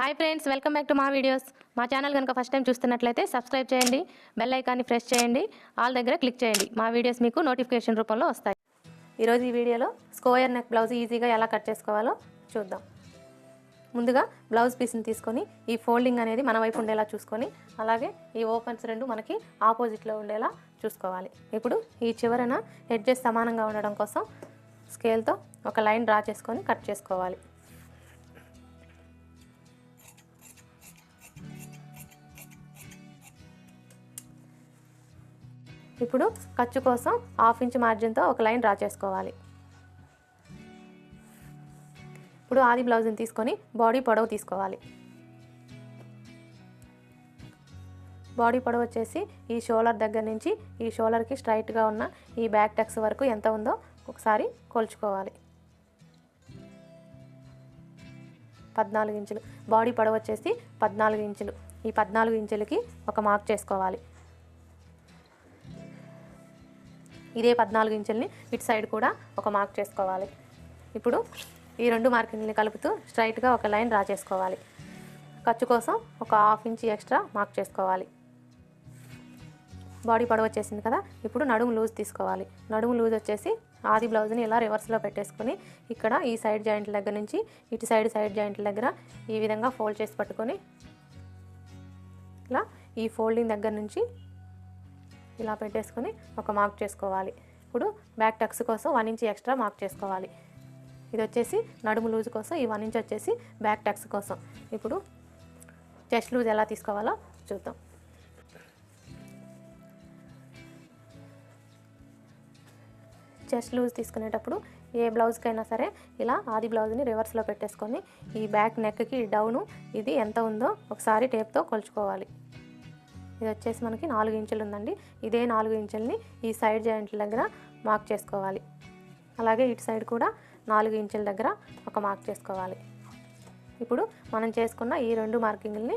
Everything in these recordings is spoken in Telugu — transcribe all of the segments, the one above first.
Hi friends welcome back to మా వీడియోస్. మా ఛానల్ కనుక ఫస్ట్ టైం చూస్తున్నట్లయితే సబ్స్క్రైబ్ చేయండి బెల్ ఐకాన్ని ప్రెస్ చేయండి ఆల్ దగ్గర క్లిక్ చేయండి. మా వీడియోస్ మీకు నోటిఫికేషన్ రూపంలో వస్తాయి. ఈరోజు ఈ వీడియోలో స్కోయర్ నెక్ బ్లౌజ్ ఈజీగా ఎలా కట్ చేసుకోవాలో చూద్దాం. ముందుగా బ్లౌజ్ పీస్ని తీసుకొని ఈ ఫోల్డింగ్ అనేది మన వైపు ఉండేలా చూసుకొని అలాగే ఈ ఓపెన్స్ రెండు మనకి ఆపోజిట్లో ఉండేలా చూసుకోవాలి. ఇప్పుడు ఈ చివరన ఎడ్జెస్ సమానంగా ఉండడం కోసం స్కేల్తో ఒక లైన్ డ్రా చేసుకొని కట్ చేసుకోవాలి. ఇప్పుడు ఖర్చు కోసం హాఫ్ ఇంచ్ మార్జిన్తో ఒక లైన్ డ్రా చేసుకోవాలి. ఇప్పుడు ఆది బ్లౌజ్ని తీసుకొని బాడీ పొడవు తీసుకోవాలి. బాడీ పొడవు వచ్చేసి ఈ షోలర్ దగ్గర నుంచి ఈ షోలర్కి స్ట్రైట్గా ఉన్న ఈ బ్యాక్ టెక్స్ వరకు ఎంత ఉందో ఒకసారి కొలుచుకోవాలి. పద్నాలుగు ఇంచులు. బాడీ పొడవు వచ్చేసి పద్నాలుగు ఇంచులు. ఈ పద్నాలుగు ఇంచులకి ఒక మార్క్ చేసుకోవాలి. ఇదే పద్నాలుగు ఇంచుల్ని ఇటు సైడ్ కూడా ఒక మార్క్ చేసుకోవాలి. ఇప్పుడు ఈ రెండు మార్కింగ్ని కలుపుతూ స్ట్రైట్గా ఒక లైన్ డ్రా చేసుకోవాలి. ఖర్చు కోసం ఒక హాఫ్ ఇంచ్ ఎక్స్ట్రా మార్క్ చేసుకోవాలి. బాడీ పొడవు వచ్చేసింది కదా ఇప్పుడు నడుము లూజ్ తీసుకోవాలి. నడుము లూజ్ వచ్చేసి ఆది బ్లౌజ్ని ఇలా రివర్స్లో పెట్టేసుకొని ఇక్కడ ఈ సైడ్ జాయింట్ల దగ్గర నుంచి ఇటు సైడ్ సైడ్ జాయింట్ల దగ్గర ఈ విధంగా ఫోల్డ్ చేసి పట్టుకొని ఇలా ఈ ఫోల్డింగ్ దగ్గర నుంచి ఇలా పెట్టేసుకొని ఒక మార్క్ చేసుకోవాలి. ఇప్పుడు బ్యాక్ టక్స్ కోసం వన్ ఇంచ్ ఎక్స్ట్రా మార్క్ చేసుకోవాలి. ఇది వచ్చేసి నడుము లూజ్ కోసం ఈ వన్ ఇంచ్ వచ్చేసి బ్యాక్ టక్స్ కోసం. ఇప్పుడు చెస్ట్ లూజ్ ఎలా తీసుకోవాలో చూద్దాం. చెస్ట్ లూజ్ తీసుకునేటప్పుడు ఏ బ్లౌజ్కైనా సరే ఇలా ఆది బ్లౌజ్ని రివర్స్లో పెట్టేసుకొని ఈ బ్యాక్ నెక్కి డౌను ఇది ఎంత ఉందో ఒకసారి టేప్తో కొలుచుకోవాలి. ఇది వచ్చేసి మనకి నాలుగు ఇంచులు ఉందండి. ఇదే నాలుగు ఇంచుల్ని ఈ సైడ్ జాయింట్ల దగ్గర మార్క్ చేసుకోవాలి. అలాగే ఇటు సైడ్ కూడా నాలుగు ఇంచుల దగ్గర ఒక మార్క్ చేసుకోవాలి. ఇప్పుడు మనం చేసుకున్న ఈ రెండు మార్కింగ్ని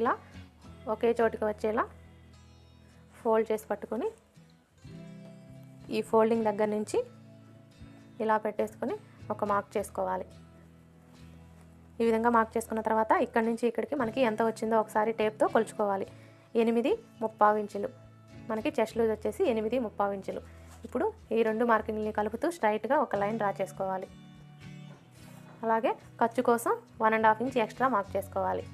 ఇలా ఒకే చోటుకి వచ్చేలా ఫోల్డ్ చేసి పట్టుకొని ఈ ఫోల్డింగ్ దగ్గర నుంచి ఇలా పెట్టేసుకొని ఒక మార్క్ చేసుకోవాలి. ఈ విధంగా మార్క్ చేసుకున్న తర్వాత ఇక్కడి నుంచి ఇక్కడికి మనకి ఎంత వచ్చిందో ఒకసారి టేప్తో కొలుచుకోవాలి. ఎనిమిది ముప్పావు ఇంచులు. మనకి చెస్ట్ లూజ్ వచ్చేసి ఎనిమిది ముప్పావు ఇంచులు. ఇప్పుడు ఈ రెండు మార్కింగ్ని కలుపుతూ స్ట్రైట్గా ఒక లైన్ డ్రా చేసుకోవాలి. అలాగే ఖర్చు కోసం one and half inch extra mark చేసుకోవాలి.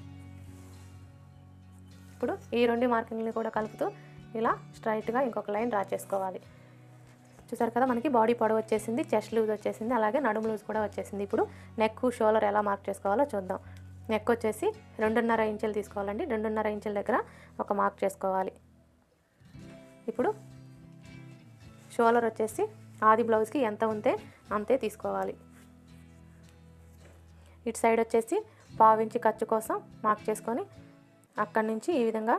ఇప్పుడు ఈ రెండు మార్కింగ్ని కూడా కలుపుతూ ఇలా స్ట్రైట్గా ఇంకొక లైన్ డ్రా చేసుకోవాలి. చూసారు కదా మనకి బాడీ పొడవు వచ్చేసింది చెస్ట్ లూజ్ వచ్చేసింది అలాగే నడుము లూజ్ కూడా వచ్చేసింది. ఇప్పుడు నెక్ షోలర్ ఎలా మార్క్ చేసుకోవాలో చూద్దాం. నెక్ వచ్చేసి రెండున్నర ఇంచులు తీసుకోవాలండి. రెండున్నర ఇంచుల దగ్గర ఒక మార్క్ చేసుకోవాలి. ఇప్పుడు షోలర్ వచ్చేసి ఆది బ్లౌజ్కి ఎంత ఉంటే అంతే తీసుకోవాలి. ఇటు సైడ్ వచ్చేసి పావించి ఖర్చు కోసం మార్క్ చేసుకొని అక్కడి నుంచి ఈ విధంగా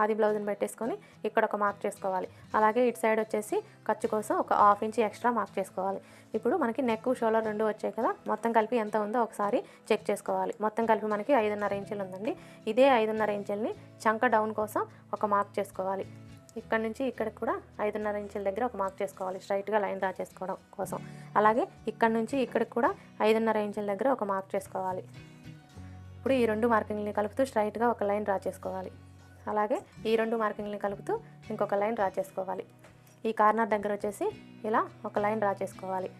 ఆది బ్లౌజ్ని పెట్టేసుకొని ఇక్కడ ఒక మార్క్ చేసుకోవాలి. అలాగే ఇటు సైడ్ వచ్చేసి ఖర్చు కోసం ఒక హాఫ్ ఇంచ్ ఎక్స్ట్రా మార్క్ చేసుకోవాలి. ఇప్పుడు మనకి నెక్ షోల్డర్ రెండు వచ్చాయి కదా మొత్తం కలిపి ఎంత ఉందో ఒకసారి చెక్ చేసుకోవాలి. మొత్తం కలిపి మనకి ఐదున్నర ఇంచులు ఉందండి. ఇదే ఐదున్నర ఇంచుల్ని చంక డౌన్ కోసం ఒక మార్క్ చేసుకోవాలి. ఇక్కడ నుంచి ఇక్కడికి కూడా ఐదున్నర ఇంచుల దగ్గర ఒక మార్క్ చేసుకోవాలి స్ట్రైట్గా లైన్ డ్రా చేసుకోవడం కోసం. అలాగే ఇక్కడ నుంచి ఇక్కడికి కూడా ఐదున్నర ఇంచుల దగ్గర ఒక మార్క్ చేసుకోవాలి. ఇప్పుడు ఈ రెండు మార్కింగ్ని కలుపుతూ స్ట్రైట్గా ఒక లైన్ డ్రా చేసుకోవాలి. అలాగే ఈ రెండు మార్కింగ్ని కలుపుతూ ఇంకొక లైన్ డ్రా చేసుకోవాలి. ఈ కార్నర్ దగ్గర వచ్చేసి ఇలా ఒక లైన్ డ్రా చేసుకోవాలి.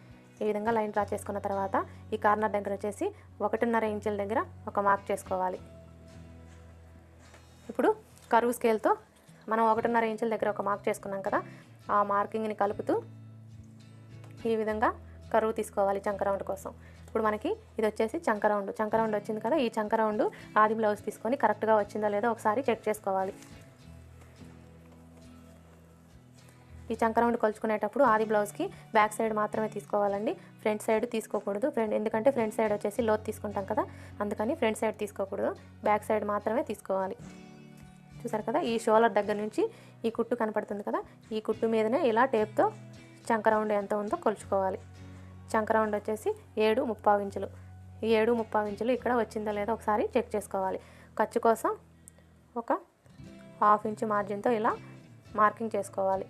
ఈ విధంగా లైన్ డ్రా చేసుకున్న తర్వాత ఈ కార్నర్ దగ్గర వచ్చేసి ఒకటిన్నర ఇంచుల దగ్గర ఒక మార్క్ చేసుకోవాలి. ఇప్పుడు కరువు స్కేల్తో మనం ఒకటిన్నర ఇంచుల దగ్గర ఒక మార్క్ చేసుకున్నాం కదా ఆ మార్కింగ్ని కలుపుతూ ఈ విధంగా కరువు తీసుకోవాలి చంకరౌండ్ కోసం. ఇప్పుడు మనకి ఇది వచ్చేసి చంక రౌండ్. చంక రౌండ్ వచ్చింది కదా ఈ చంక రౌండ్ ఆది బ్లౌజ్ తీసుకొని కరెక్ట్గా వచ్చిందో లేదో ఒకసారి చెక్ చేసుకోవాలి. ఈ చంక రౌండ్ కొలుచుకునేటప్పుడు ఆది బ్లౌజ్కి బ్యాక్ సైడ్ మాత్రమే తీసుకోవాలండి. ఫ్రంట్ సైడ్ తీసుకోకూడదు. ఫ్రంట్ ఎందుకంటే ఫ్రంట్ సైడ్ వచ్చేసి లోత్ తీసుకుంటాం కదా అందుకని ఫ్రంట్ సైడ్ తీసుకోకూడదు. బ్యాక్ సైడ్ మాత్రమే తీసుకోవాలి. చూసారు కదా ఈ షోలర్ దగ్గర నుంచి ఈ కుట్టు కనపడుతుంది కదా ఈ కుట్టు మీదనే ఇలా టేప్తో చంక రౌండ్ ఎంత ఉందో కొలుచుకోవాలి. చంక రౌండ్ వచ్చేసి ఏడు ముప్పావు ఇంచులు. ఈ ఏడు ముప్పావు ఇంచులు ఇక్కడ వచ్చిందో లేదో ఒకసారి చెక్ చేసుకోవాలి. ఖర్చు కోసం ఒక హాఫ్ ఇంచు మార్జిన్తో ఇలా మార్కింగ్ చేసుకోవాలి.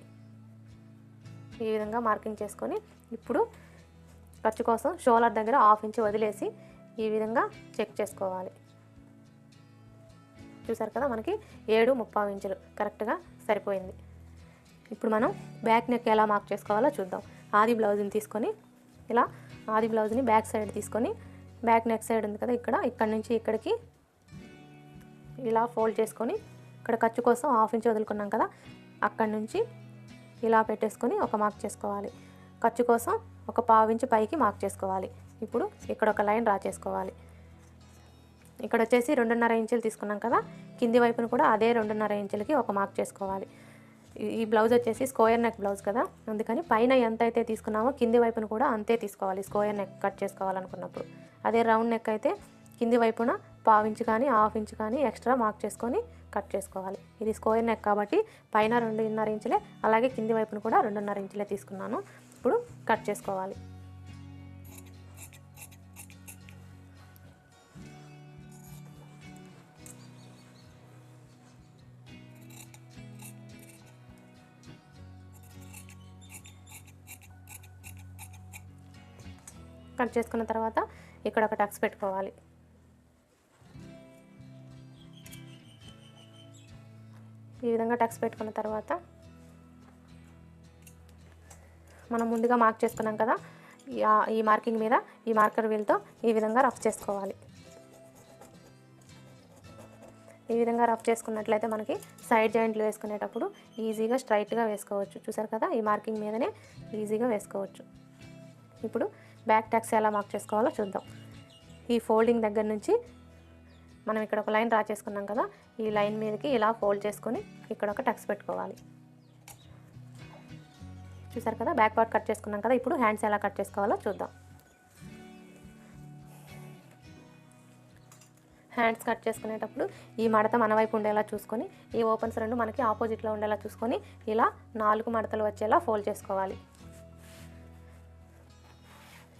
ఈ విధంగా మార్కింగ్ చేసుకొని ఇప్పుడు ఖర్చు కోసం షోలర్ దగ్గర హాఫ్ ఇంచ్ వదిలేసి ఈ విధంగా చెక్ చేసుకోవాలి. చూసారు కదా మనకి ఏడు ముప్పావు ఇంచులు కరెక్ట్గా సరిపోయింది. ఇప్పుడు మనం బ్యాక్ నెక్ ఎలా మార్క్ చేసుకోవాలో చూద్దాం. ఆది బ్లౌజ్ని తీసుకొని ఇలా ఆది బ్లౌజ్ని బ్యాక్ సైడ్ తీసుకొని బ్యాక్ నెక్ సైడ్ ఉంది కదా ఇక్కడ ఇక్కడ నుంచి ఇక్కడికి ఇలా ఫోల్డ్ చేసుకొని ఇక్కడ ఖర్చు కోసం హాఫ్ ఇంచ్ వదులుకున్నాం కదా అక్కడ నుంచి ఇలా పెట్టేసుకొని ఒక మార్క్ చేసుకోవాలి. ఖర్చు కోసం ఒక పావు ఇంచు పైకి మార్క్ చేసుకోవాలి. ఇప్పుడు ఇక్కడ ఒక లైన్ డ్రా చేసుకోవాలి. ఇక్కడ వచ్చేసి రెండున్నర ఇంచులు తీసుకున్నాం కదా కింది వైపున కూడా అదే రెండున్నర ఇంచులకి ఒక మార్క్ చేసుకోవాలి. ఈ- బ్లౌజ్ వచ్చేసి స్క్వేర్ నెక్ బ్లౌజ్ కదా? అందుకని పైన ఎంత అయితే తీసుకున్నామో కింది వైపున కూడా అంతే తీసుకోవాలి స్క్వేర్ నెక్ కట్ చేసుకోవాలనుకున్నప్పుడు. అదే రౌండ్ నెక్ అయితే కింది వైపున పావు ఇంచు కానీ హాఫ్ ఇంచు కానీ ఎక్స్ట్రా మార్క్ చేసుకొని కట్ చేసుకోవాలి. ఇది స్క్వేర్ నెక్ కాబట్టి పైన రెండున్నర ఇంచులే అలాగే కింది వైపున కూడా రెండున్నర ఇంచులే తీసుకున్నాను. ఇప్పుడు కట్ చేసుకోవాలి. కట్ చేసుకున్న తర్వాత ఇక్కడ ఒక టక్స్ పెట్టుకోవాలి. ఈ విధంగా టక్స్ పెట్టుకున్న తర్వాత మనం ముందుగా మార్క్ చేసుకున్నాం కదా ఈ- మార్కింగ్ మీద ఈ మార్కర్ వీల్తో ఈ విధంగా రఫ్ చేసుకోవాలి. ఈ విధంగా రఫ్ చేసుకున్నట్లయితే మనకి సైడ్ జాయింట్లు వేసుకునేటప్పుడు ఈజీగా స్ట్రైట్గా వేసుకోవచ్చు. చూసారు కదా ఈ మార్కింగ్ మీదనే ఈజీగా వేసుకోవచ్చు. ఇప్పుడు బ్యాక్ ట్యాక్స్ ఎలా మార్క్ చేసుకోవాలో చూద్దాం. ఈ ఫోల్డింగ్ దగ్గర నుంచి మనం ఇక్కడ ఒక లైన్ డ్రా చేసుకున్నాం కదా ఈ లైన్ మీదకి ఇలా ఫోల్డ్ చేసుకొని ఇక్కడ ఒక టక్స్ పెట్టుకోవాలి. చూసారు కదా బ్యాక్ పార్ట్ కట్ చేసుకున్నాం కదా ఇప్పుడు హ్యాండ్స్ ఎలా కట్ చేసుకోవాలో చూద్దాం. హ్యాండ్స్ కట్ చేసుకునేటప్పుడు ఈ మడత మన వైపు ఉండేలా చూసుకొని ఈ ఓపెన్స్ రెండు మనకి ఆపోజిట్లో ఉండేలా చూసుకొని ఇలా నాలుగు మడతలు వచ్చేలా ఫోల్డ్ చేసుకోవాలి.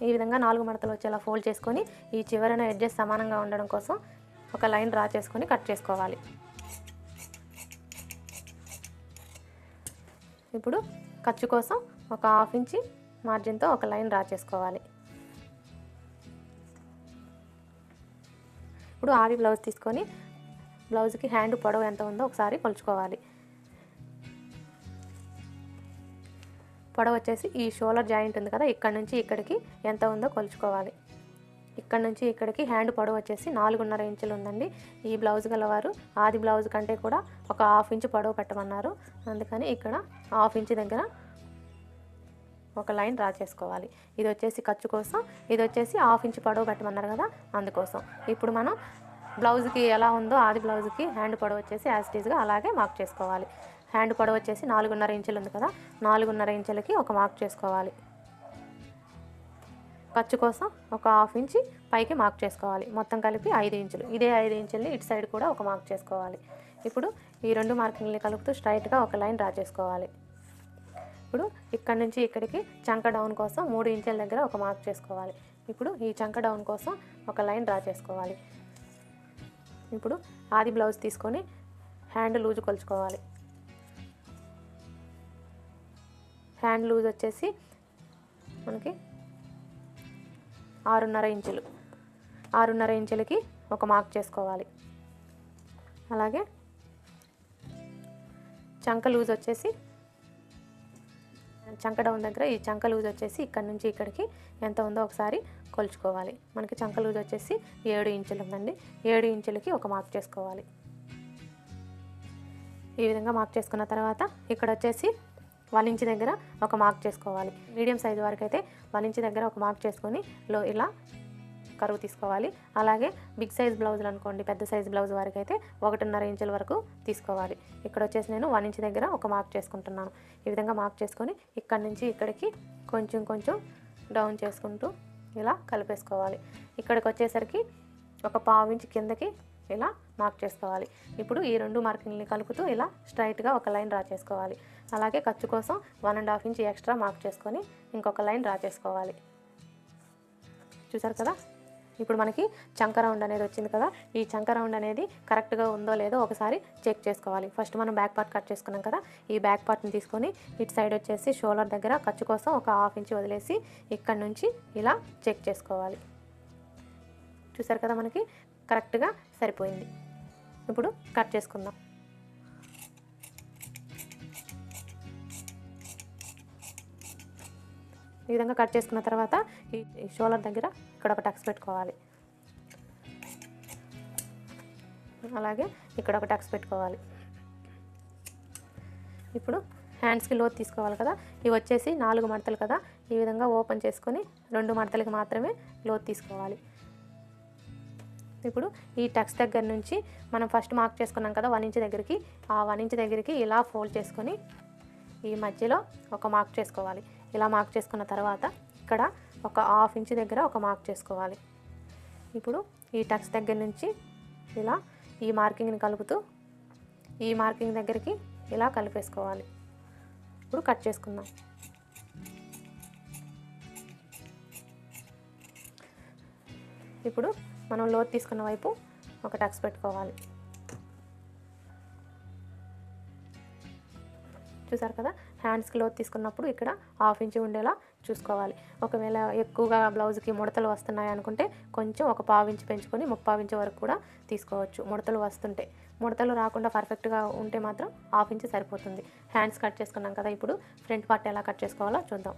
ఈ విధంగా నాలుగు మడతలు వచ్చేలా ఫోల్డ్ చేసుకొని ఈ చివరన ఎడ్జెస్ సమానంగా ఉండడం కోసం ఒక లైన్ డ్రా చేసుకొని కట్ చేసుకోవాలి. ఇప్పుడు ఖర్చు కోసం ఒక హాఫ్ ఇంచి మార్జిన్తో ఒక లైన్ డ్రా చేసుకోవాలి. ఇప్పుడు ఆవి బ్లౌజ్ తీసుకొని బ్లౌజ్కి హ్యాండ్ పొడవు ఎంత ఉందో ఒకసారి కొలుచుకోవాలి. పొడవు వచ్చేసి ఈ షోలర్ జాయింట్ ఉంది కదా ఇక్కడ నుంచి ఇక్కడికి ఎంత ఉందో కొలుచుకోవాలి. ఇక్కడ నుంచి ఇక్కడికి హ్యాండ్ పొడవు వచ్చేసి నాలుగున్నర ఇంచులు ఉందండి. ఈ బ్లౌజ్ గలవారు ఆది బ్లౌజ్ కంటే కూడా ఒక హాఫ్ ఇంచు పొడవు పెట్టమన్నారు. అందుకని ఇక్కడ హాఫ్ ఇంచు దగ్గర ఒక లైన్ డ్రా చేసుకోవాలి. ఇది వచ్చేసి ఖర్చు కోసం ఇది వచ్చేసి హాఫ్ ఇంచ్ పొడవు పెట్టమన్నారు కదా అందుకోసం. ఇప్పుడు మనం బ్లౌజ్కి ఎలా ఉందో ఆది బ్లౌజ్కి హ్యాండ్ పొడవు వచ్చేసి యాజ్ టీజ్గా అలాగే మార్క్ చేసుకోవాలి. హ్యాండ్ పొడవు వచ్చేసి నాలుగున్నర ఇంచులు ఉంది కదా నాలుగున్నర ఇంచులకి ఒక మార్క్ చేసుకోవాలి. ఖర్చు కోసం ఒక హాఫ్ ఇంచి పైకి మార్క్ చేసుకోవాలి. మొత్తం కలిపి ఐదు ఇంచులు. ఇదే ఐదు ఇంచుల్ని ఇటు సైడ్ కూడా ఒక మార్క్ చేసుకోవాలి. ఇప్పుడు ఈ రెండు మార్కింగ్ని కలుపుతూ స్ట్రైట్గా ఒక లైన్ డ్రా చేసుకోవాలి. ఇప్పుడు ఇక్కడ నుంచి ఇక్కడికి చంక డౌన్ కోసం మూడు ఇంచుల దగ్గర ఒక మార్క్ చేసుకోవాలి. ఇప్పుడు ఈ చంక డౌన్ కోసం ఒక లైన్ డ్రా చేసుకోవాలి. ఇప్పుడు ఆది బ్లౌజ్ తీసుకొని హ్యాండ్ లూజ్ కొలుచుకోవాలి. హ్యాండ్ లూజ్ వచ్చేసి మనకి ఆరున్నర ఇంచులు. ఆరున్నర ఇంచులకి ఒక మార్క్ చేసుకోవాలి. అలాగే చంక లూజ్ వచ్చేసి చంక డౌన్ దగ్గర ఈ చంక లూజ్ వచ్చేసి ఇక్కడ నుంచి ఇక్కడికి ఎంత ఉందో ఒకసారి కొలుచుకోవాలి. మనకి చంక లూజ్ వచ్చేసి ఏడు ఇంచులు ఉందండి. ఏడు ఇంచులకి ఒక మార్క్ చేసుకోవాలి. ఈ విధంగా మార్క్ చేసుకున్న తర్వాత ఇక్కడ వచ్చేసి వన్ ఇంచ్ దగ్గర ఒక మార్క్ చేసుకోవాలి. మీడియం సైజు వరకు అయితే వన్ ఇంచ్ దగ్గర ఒక మార్క్ చేసుకొని లో ఇలా కరువు తీసుకోవాలి. అలాగే బిగ్ సైజ్ బ్లౌజులు అనుకోండి పెద్ద సైజ్ బ్లౌజ్ వరకు అయితే ఒకటిన్నర ఇంచుల వరకు తీసుకోవాలి. ఇక్కడ వచ్చేసి నేను వన్ ఇంచ్ దగ్గర ఒక మార్క్ చేసుకుంటున్నాను. ఈ విధంగా మార్క్ చేసుకొని ఇక్కడ నుంచి ఇక్కడికి కొంచెం కొంచెం డౌన్ చేసుకుంటూ ఇలా కలిపేసుకోవాలి. ఇక్కడికి వచ్చేసరికి ఒక పావు ఇంచ్ కిందకి ఇలా మార్క్ చేసుకోవాలి? ఇప్పుడు ఈ రెండు మార్కింగ్ని కలుపుతూ ఇలా స్ట్రైట్గా ఒక లైన్ డ్రా చేసుకోవాలి. అలాగే ఖర్చు కోసం one and half inch extra mark చేసుకొని ఇంకొక లైన్ డ్రా చేసుకోవాలి. చూసారు కదా? ఇప్పుడు మనకి చంక రౌండ్ అనేది వచ్చింది కదా? ఈ చంక రౌండ్ అనేది కరెక్ట్గా ఉందో లేదో ఒకసారి చెక్ చేసుకోవాలి. ఫస్ట్ మనం బ్యాక్ పార్ట్ కట్ చేసుకున్నాం కదా? ఈ బ్యాక్ పార్ట్ని తీసుకొని ఇటు సైడ్ వచ్చేసి షోల్డర్ దగ్గర ఖర్చు కోసం ఒక హాఫ్ ఇంచ్ వదిలేసి ఇక్కడ నుంచి ఇలా చెక్ చేసుకోవాలి. చూసారు కదా మనకి? కరెక్ట్గా సరిపోయింది. ఇప్పుడు కట్ చేసుకుందాం. ఈ విధంగా కట్ చేసుకున్న తర్వాత ఈ షోలర్ దగ్గర ఇక్కడ ఒక టక్స్ పెట్టుకోవాలి. అలాగే ఇక్కడ ఒక టక్స్ పెట్టుకోవాలి. ఇప్పుడు హ్యాండ్స్కి లోతు తీసుకోవాలి కదా. ఇవి వచ్చేసి నాలుగు మడతలు కదా. ఈ విధంగా ఓపెన్ చేసుకొని రెండు మడతలకి మాత్రమే లోతు తీసుకోవాలి. ఇప్పుడు ఈ టక్స్ దగ్గర నుంచి మనం ఫస్ట్ మార్క్ చేసుకున్నాం కదా వన్ ఇంచ్ దగ్గరికి. ఆ వన్ ఇంచ్ దగ్గరికి ఇలా ఫోల్డ్ చేసుకొని ఈ మధ్యలో ఒక మార్క్ చేసుకోవాలి. ఇలా మార్క్ చేసుకున్న తర్వాత ఇక్కడ ఒక హాఫ్ ఇంచ్ దగ్గర ఒక మార్క్ చేసుకోవాలి. ఇప్పుడు ఈ టక్స్ దగ్గర నుంచి ఇలా ఈ మార్కింగ్ని కలుపుతూ ఈ మార్కింగ్ దగ్గరికి ఇలా కలిపేసుకోవాలి. ఇప్పుడు కట్ చేసుకుందాం. ఇప్పుడు మనం లోతు తీసుకున్న వైపు ఒక టక్స్ పెట్టుకోవాలి. చూసారు కదా? హ్యాండ్స్కి లోతు తీసుకున్నప్పుడు ఇక్కడ హాఫ్ ఇంచ్ ఉండేలా చూసుకోవాలి. ఒకవేళ ఎక్కువగా బ్లౌజ్కి ముడతలు వస్తున్నాయి అనుకుంటే కొంచెం ఒక పావు ఇంచు పెంచుకొని ముప్పావు ఇంచు వరకు కూడా తీసుకోవచ్చు ముడతలు వస్తుంటే. ముడతలు రాకుండా పర్ఫెక్ట్గా ఉంటే మాత్రం హాఫ్ ఇంచ్ సరిపోతుంది. హ్యాండ్స్ కట్ చేసుకున్నాం కదా ఇప్పుడు ఫ్రంట్ పార్ట్ ఎలా కట్ చేసుకోవాలో చూద్దాం.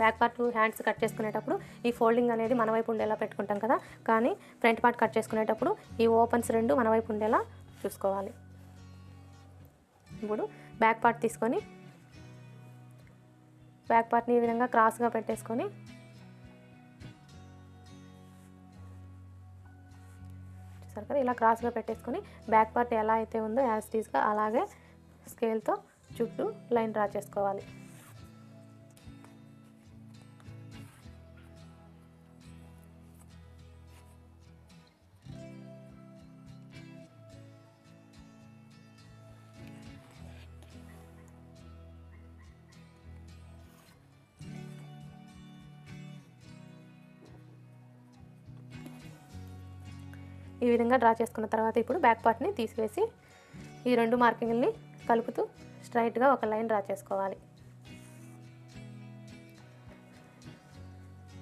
బ్యాక్ పార్ట్ హ్యాండ్స్ కట్ చేసుకునేటప్పుడు ఈ ఫోల్డింగ్ అనేది మన వైపు ఉండేలా పెట్టుకుంటాం కదా. కానీ ఫ్రంట్ పార్ట్ కట్ చేసుకునేటప్పుడు ఈ ఓపెన్స్ రెండు మన వైపు ఉండేలా చూసుకోవాలి. ఇప్పుడు బ్యాక్ పార్ట్ తీసుకొని బ్యాక్ పార్ట్ని ఈ విధంగా క్రాస్గా పెట్టేసుకొని చూసారు కదా ఇలా క్రాస్గా పెట్టేసుకొని బ్యాక్ పార్ట్ ఎలా అయితే ఉందో యాజ్ టీజ్గా అలాగే స్కేల్తో చుట్టూ లైన్ డ్రా చేసుకోవాలి. ఈ విధంగా డ్రా చేసుకున్న తర్వాత ఇప్పుడు బ్యాక్ పార్ట్ని తీసివేసి ఈ రెండు మార్కింగ్ని కలుపుతూ స్ట్రైట్గా ఒక లైన్ డ్రా చేసుకోవాలి.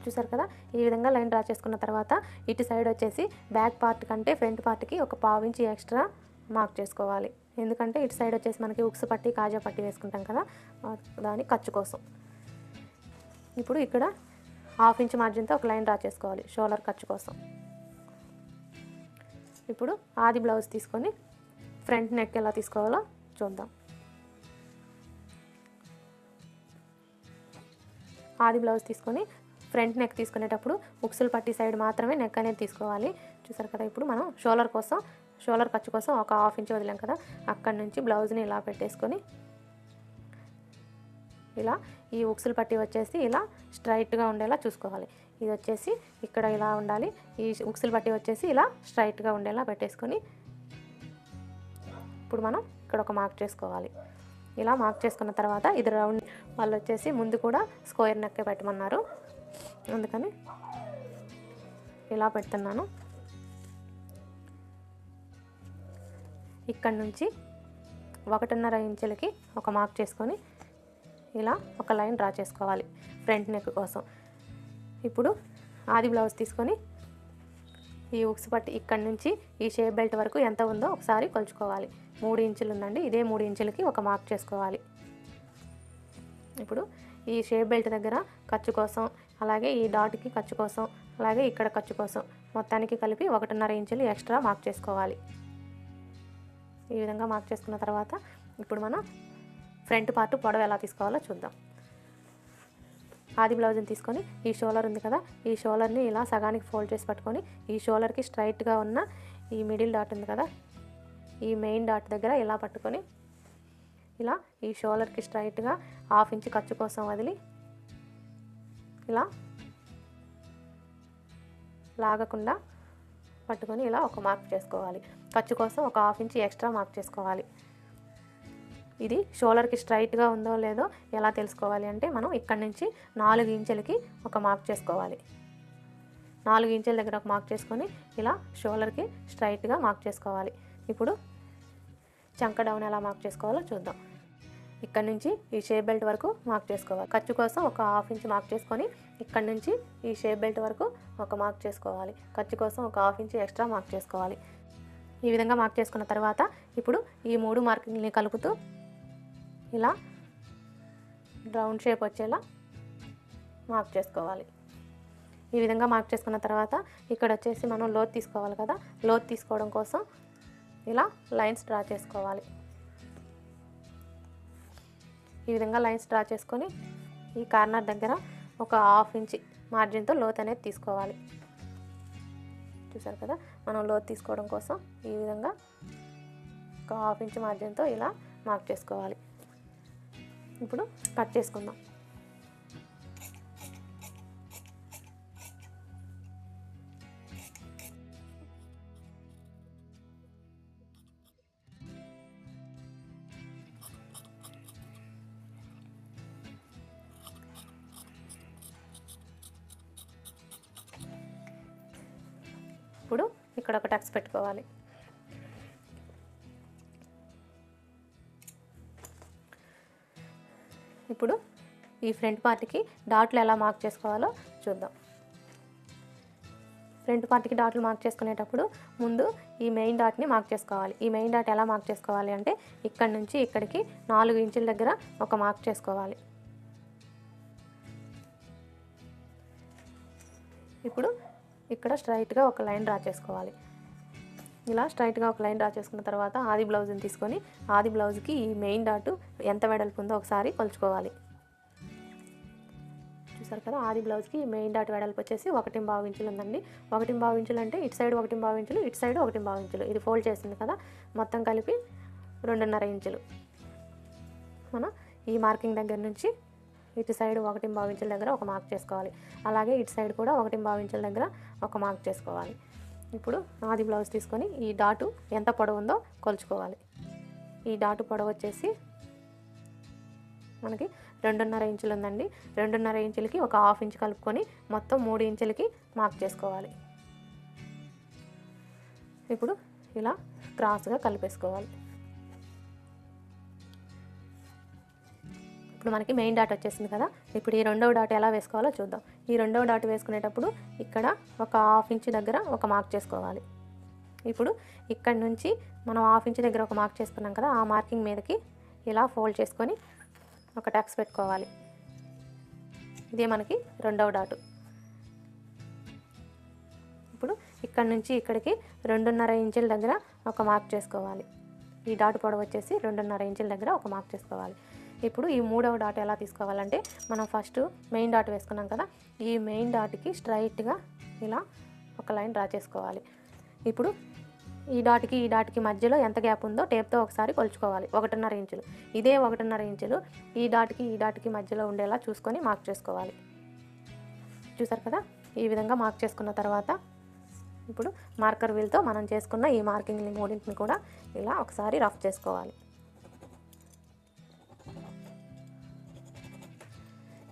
చూసారు కదా? ఈ విధంగా లైన్ డ్రా చేసుకున్న తర్వాత ఇటు సైడ్ వచ్చేసి బ్యాక్ పార్ట్ కంటే ఫ్రంట్ పార్ట్కి ఒక పావు ఇంచి ఎక్స్ట్రా మార్క్ చేసుకోవాలి. ఎందుకంటే ఇటు సైడ్ వచ్చేసి మనకి ఉక్స్ పట్టి కాజా పట్టి వేసుకుంటాం కదా? దాని ఖర్చు కోసం. ఇప్పుడు ఇక్కడ హాఫ్ ఇంచ్ మార్జిన్తో ఒక లైన్ డ్రా చేసుకోవాలి షోలర్ ఖర్చు కోసం. ఇప్పుడు ఆది బ్లౌజ్ తీసుకొని ఫ్రంట్ నెక్ ఎలా తీసుకోవాలో చూద్దాం. ఆది బ్లౌజ్ తీసుకొని ఫ్రంట్ నెక్ తీసుకునేటప్పుడు ఉక్సులు పట్టి సైడ్ మాత్రమే నెక్ అనేది తీసుకోవాలి. చూసారు కదా ఇప్పుడు మనం షోలర్ కోసం షోలర్ ఖర్చు కోసం ఒక హాఫ్ ఇంచ్ వదిలాం కదా అక్కడి నుంచి బ్లౌజ్ని ఇలా పెట్టేసుకొని ఇలా ఈ ఉక్సులు పట్టి వచ్చేసి ఇలా స్ట్రైట్గా ఉండేలా చూసుకోవాలి. ఇది వచ్చేసి ఇక్కడ ఇలా ఉండాలి. ఈ ఉక్సులు బట్టి వచ్చేసి ఇలా స్ట్రైట్గా ఉండేలా పెట్టేసుకొని ఇప్పుడు మనం ఇక్కడ ఒక మార్క్ చేసుకోవాలి. ఇలా మార్క్ చేసుకున్న తర్వాత ఇది రౌండ్ వాళ్ళు వచ్చేసి ముందు కూడా స్క్వేర్ నెక్కే పెట్టమన్నారు. అందుకని ఇలా పెడుతున్నాను. ఇక్కడ నుంచి ఒకటిన్నర ఇంచులకి ఒక మార్క్ చేసుకొని ఇలా ఒక లైన్ డ్రా చేసుకోవాలి. ఫ్రంట్ నెక్ కోసం. ఇప్పుడు ఆది బ్లౌజ్ తీసుకొని ఈ ఉక్స్ పట్టి ఇక్కడ నుంచి ఈ షేప్ బెల్ట్ వరకు ఎంత ఉందో ఒకసారి కొలుచుకోవాలి. మూడు ఇంచులు ఉందండి. ఇదే మూడు ఇంచులకి ఒక మార్క్ చేసుకోవాలి. ఇప్పుడు ఈ షేప్ బెల్ట్ దగ్గర ఖర్చు కోసం అలాగే ఈ డాట్కి ఖర్చు కోసం అలాగే ఇక్కడ ఖర్చు కోసం మొత్తానికి కలిపి ఒకటిన్నర ఇంచులు ఎక్స్ట్రా మార్క్ చేసుకోవాలి. ఈ విధంగా మార్క్ చేసుకున్న తర్వాత ఇప్పుడు మనం ఫ్రంట్ పార్ట్ పొడవు ఎలా తీసుకోవాలో చూద్దాం. ఆది బ్లౌజ్ని తీసుకొని ఈ షోలర్ ఉంది కదా ఈ షోలర్ని ఇలా సగానికి ఫోల్డ్ చేసి పట్టుకొని ఈ షోలర్కి స్ట్రైట్గా ఉన్న ఈ మిడిల్ డాట్ ఉంది కదా ఈ మెయిన్ డాట్ దగ్గర ఇలా పట్టుకొని ఇలా ఈ షోలర్కి స్ట్రైట్గా హాఫ్ ఇంచ్ ఖర్చు కోసం వదిలి ఇలా లాగకుండా పట్టుకొని ఇలా ఒక మార్క్ చేసుకోవాలి. ఖర్చు కోసం ఒక హాఫ్ ఇంచ్ ఎక్స్ట్రా మార్క్ చేసుకోవాలి. ఇది షోలర్కి స్ట్రైట్గా ఉందో లేదో ఎలా తెలుసుకోవాలి అంటే మనం ఇక్కడ నుంచి నాలుగు ఇంచులకి ఒక మార్క్ చేసుకోవాలి. నాలుగు ఇంచుల దగ్గర ఒక మార్క్ చేసుకొని ఇలా షోలర్కి స్ట్రైట్గా మార్క్ చేసుకోవాలి. ఇప్పుడు చంక డౌన్ ఎలా మార్క్ చేసుకోవాలో చూద్దాం. ఇక్కడ నుంచి ఈ షేప్ బెల్ట్ వరకు మార్క్ చేసుకోవాలి. ఖర్చు కోసం ఒక హాఫ్ ఇంచ్ మార్క్ చేసుకొని ఇక్కడ నుంచి ఈ షేప్ బెల్ట్ వరకు ఒక మార్క్ చేసుకోవాలి. ఖర్చు కోసం ఒక హాఫ్ ఇంచ్ ఎక్స్ట్రా మార్క్ చేసుకోవాలి. ఈ విధంగా మార్క్ చేసుకున్న తర్వాత ఇప్పుడు ఈ మూడు మార్కింగ్ని కలుపుతూ ఇలా రౌండ్ షేప్ వచ్చేలా మార్క్ చేసుకోవాలి. ఈ విధంగా మార్క్ చేసుకున్న తర్వాత ఇక్కడ వచ్చేసి మనం లోత్ తీసుకోవాలి కదా లోత్ తీసుకోవడం కోసం ఇలా లైన్స్ డ్రా చేసుకోవాలి. ఈ విధంగా లైన్స్ డ్రా చేసుకొని ఈ కార్నర్ దగ్గర ఒక హాఫ్ ఇంచ్ మార్జిన్తో లోత్ అనేది తీసుకోవాలి. చూసారు కదా మనం లోత్ తీసుకోవడం కోసం ఈ విధంగా ఒక హాఫ్ ఇంచ్ మార్జిన్తో ఇలా మార్క్ చేసుకోవాలి. ఇప్పుడు కట్ చేసుకుందాం. ఇప్పుడు ఇక్కడ ఒక టక్స్ పెట్టుకోవాలి. ఈ ఫ్రంట్ పార్ట్కి డాట్లు ఎలా మార్క్ చేసుకోవాలో చూద్దాం. ఫ్రంట్ పార్ట్కి డాట్లు మార్క్ చేసుకునేటప్పుడు ముందు ఈ మెయిన్ డాట్ని మార్క్ చేసుకోవాలి. ఈ మెయిన్ డాట్ ఎలా మార్క్ చేసుకోవాలి అంటే ఇక్కడ నుంచి ఇక్కడికి నాలుగు ఇంచుల దగ్గర ఒక మార్క్ చేసుకోవాలి. ఇప్పుడు ఇక్కడ స్ట్రైట్గా ఒక లైన్ డ్రా చేసుకోవాలి. ఇలా స్ట్రైట్గా ఒక లైన్ డ్రా చేసుకున్న తర్వాత ఆది బ్లౌజ్ని తీసుకొని ఆది బ్లౌజ్కి ఈ మెయిన్ డాట్ ఎంత వెడల్పు ఉందో ఒకసారి కొలుచుకోవాలి. చూసారు కదా? ఆది బ్లౌజ్కి మెయిన్ డాట్ వెడల్పు వచ్చేసి ఒకటి బావు ఇంచులు ఉందండి. ఒకటి బావు ఇంచులు అంటే ఇటు సైడ్ ఒకటి బావు ఇంచులు ఇటు సైడ్ ఒకటి బావు ఇంచులు. ఇది ఫోల్డ్ చేసింది కదా? మొత్తం కలిపి రెండున్నర ఇంచులు. మనం ఈ మార్కింగ్ దగ్గర నుంచి ఇటు సైడ్ ఒకటి భావించుల దగ్గర ఒక మార్క్ చేసుకోవాలి. అలాగే ఇటు సైడ్ కూడా ఒకటి భావించల దగ్గర ఒక మార్క్ చేసుకోవాలి. ఇప్పుడు ఆది బ్లౌజ్ తీసుకొని ఈ డాటు ఎంత పొడవు ఉందో కొలుచుకోవాలి. ఈ డాటు పొడవు వచ్చేసి మనకి రెండున్నర ఇంచులు ఉందండి రెండున్నర ఇంచులకి ఒక హాఫ్ ఇంచ్ కలుపుకొని మొత్తం మూడు ఇంచులకి మార్క్ చేసుకోవాలి. ఇప్పుడు ఇలా క్రాస్గా కలిపేసుకోవాలి. ఇప్పుడు మనకి మెయిన్ డాట్ వచ్చేసింది కదా. ఇప్పుడు ఈ రెండవ డాట్ ఎలా వేసుకోవాలో చూద్దాం. ఈ రెండవ డాట్ వేసుకునేటప్పుడు ఇక్కడ ఒక హాఫ్ ఇంచ్ దగ్గర ఒక మార్క్ చేసుకోవాలి. ఇప్పుడు ఇక్కడ నుంచి మనం హాఫ్ ఇంచ్ దగ్గర ఒక మార్క్ చేసుకున్నాం కదా ఆ మార్కింగ్ మీదకి ఇలా ఫోల్డ్ చేసుకొని ఒక ట్యాక్స్ పెట్టుకోవాలి. ఇదే మనకి రెండవ డాటు. ఇప్పుడు ఇక్కడ నుంచి ఇక్కడికి రెండున్నర ఇంచుల దగ్గర ఒక మార్క్ చేసుకోవాలి. ఈ డాట్ పొడవు వచ్చేసి రెండున్నర ఇంచుల దగ్గర ఒక మార్క్ చేసుకోవాలి. ఇప్పుడు ఈ మూడవ డాట్ ఎలా తీసుకోవాలంటే మనం ఫస్ట్ మెయిన్ డాట్ వేసుకున్నాం కదా ఈ మెయిన్ డాట్కి స్ట్రైట్గా ఇలా ఒక లైన్ డ్రా చేసుకోవాలి. ఇప్పుడు ఈ డాట్కి ఈ డాట్కి మధ్యలో ఎంత గ్యాప్ ఉందో టేప్తో ఒకసారి కొలుచుకోవాలి. ఒకటిన్నర ఇంచులు. ఇదే ఒకటిన్నర ఇంచులు ఈ డాట్కి ఈ డాట్కి మధ్యలో ఉండేలా చూసుకొని మార్క్ చేసుకోవాలి. చూసారు కదా? ఈ విధంగా మార్క్ చేసుకున్న తర్వాత ఇప్పుడు మార్కర్ వీల్తో మనం చేసుకున్న ఈ మార్కింగ్ని మూడింటిని కూడా ఇలా ఒకసారి రఫ్ చేసుకోవాలి.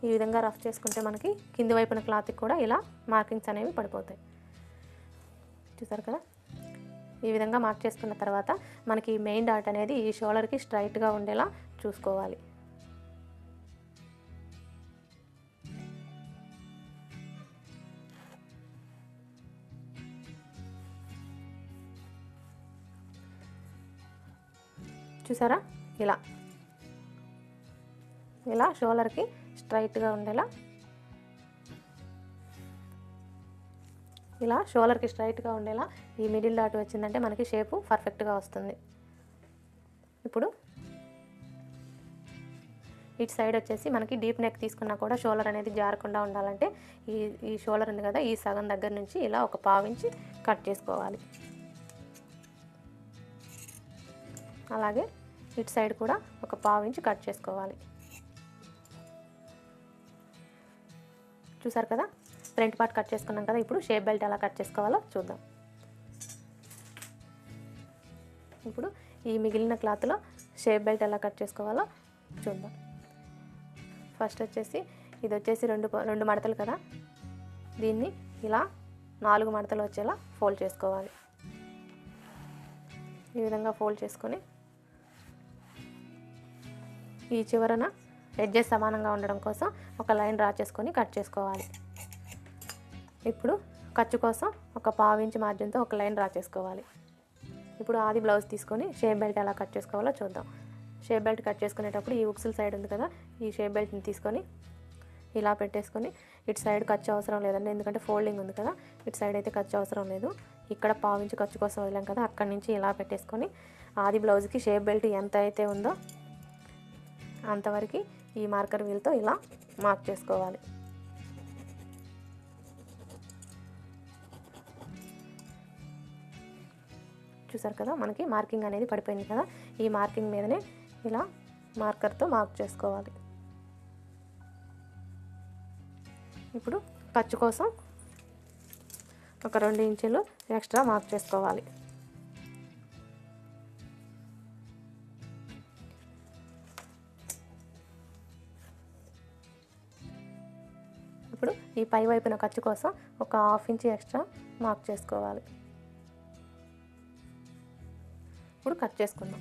ఈ విధంగా రఫ్ చేసుకుంటే మనకి కింది వైపున క్లాత్కి కూడా ఇలా మార్కింగ్స్ అనేవి పడిపోతాయి. చూసారు కదా? ఈ విధంగా మార్క్ చేసుకున్న తర్వాత మనకి మెయిన్ డాట్ అనేది ఈ షోల్డర్కి స్ట్రైట్గా ఉండేలా చూసుకోవాలి. చూసారా? ఇలా. ఇలా షోల్డర్కి స్ట్రైట్గా ఉండేలా ఇలా షోలర్కి స్ట్రైట్గా ఉండేలా ఈ మిడిల్ డాట్ వచ్చిందంటే మనకి షేపు పర్ఫెక్ట్గా వస్తుంది. ఇప్పుడు ఇటు సైడ్ వచ్చేసి మనకి డీప్ నెక్ తీసుకున్నా కూడా షోలర్ అనేది జారకుండా ఉండాలంటే ఈ ఈ షోలర్ ఉంది కదా ఈ సగం దగ్గర నుంచి ఇలా ఒక పావించి కట్ చేసుకోవాలి. అలాగే ఇటు సైడ్ కూడా ఒక పావించి కట్ చేసుకోవాలి. చూసారు కదా? ఫ్రంట్ పార్ట్ కట్ చేసుకున్నాం కదా ఇప్పుడు షేప్ బెల్ట్ ఎలా కట్ చేసుకోవాలో చూద్దాం. ఇప్పుడు ఈ మిగిలిన క్లాత్లో షేప్ బెల్ట్ ఎలా కట్ చేసుకోవాలో చూద్దాం. ఫస్ట్ వచ్చేసి ఇది వచ్చేసి రెండు రెండు మడతలు కదా. దీన్ని ఇలా నాలుగు మడతలు వచ్చేలా ఫోల్డ్ చేసుకోవాలి. ఈ విధంగా ఫోల్డ్ చేసుకొని ఈ చివరన ఎడ్జెస్ సమానంగా ఉండడం కోసం ఒక లైన్ డ్రా చేసుకొని కట్ చేసుకోవాలి. ఇప్పుడు ఖర్చు కోసం ఒక పావు మార్జిన్తో ఒక లైన్ డ్రా చేసుకోవాలి. ఇప్పుడు ఆది బ్లౌజ్ తీసుకొని షేప్ బెల్ట్ ఎలా కట్ చేసుకోవాలో చూద్దాం. షేప్ బెల్ట్ కట్ చేసుకునేటప్పుడు ఈ ఉక్సుల సైడ్ ఉంది కదా ఈ షేప్ బెల్ట్ని తీసుకొని ఇలా పెట్టేసుకొని ఇటు సైడ్ ఖర్చు అవసరం లేదండి. ఎందుకంటే ఫోల్డింగ్ ఉంది కదా ఇటు సైడ్ అయితే ఖర్చు అవసరం లేదు. ఇక్కడ పావు ఖర్చు కోసం వదిలాం కదా అక్కడి నుంచి ఇలా పెట్టేసుకొని ఆది బ్లౌజ్కి షేప్ బెల్ట్ ఎంత అయితే ఉందో అంతవరకు ఈ మార్కర్ వీల్తో ఇలా మార్క్ చేసుకోవాలి. చూసారు కదా మనకి మార్కింగ్ అనేది పడిపోయింది కదా ఈ మార్కింగ్ మీదనే ఇలా మార్కర్తో మార్క్ చేసుకోవాలి. ఇప్పుడు ఖర్చు కోసం ఒక రెండు ఇంచులు ఎక్స్ట్రా మార్క్ చేసుకోవాలి. ఇప్పుడు ఈ పై వైపున ఖర్చు కోసం ఒక హాఫ్ ఇంచ్ ఎక్స్ట్రా మార్క్ చేసుకోవాలి. ఇప్పుడు కట్ చేసుకుందాం.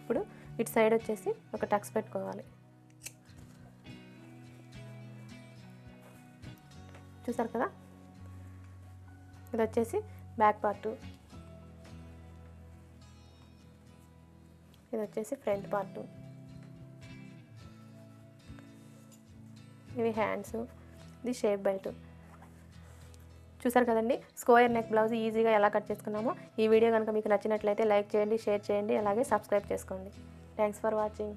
ఇప్పుడు ఇటు సైడ్ వచ్చేసి ఒక టక్స్ పెట్టుకోవాలి. చూసారు కదా? ఇది వచ్చేసి బ్యాక్ పార్టు. ఇది వచ్చేసి ఫ్రంట్ పార్టు. ఇవి హ్యాండ్స్ ఇది షేప్ బెల్ట్. చూసారు కదండి? స్క్వేర్ నెక్ బ్లౌజ్ ఈజీగా ఎలా కట్ చేసుకున్నామో ఈ వీడియో కనుక మీకు నచ్చినట్లయితే లైక్ చేయండి షేర్ చేయండి అలాగే సబ్స్క్రైబ్ చేసుకోండి. Thanks for watching.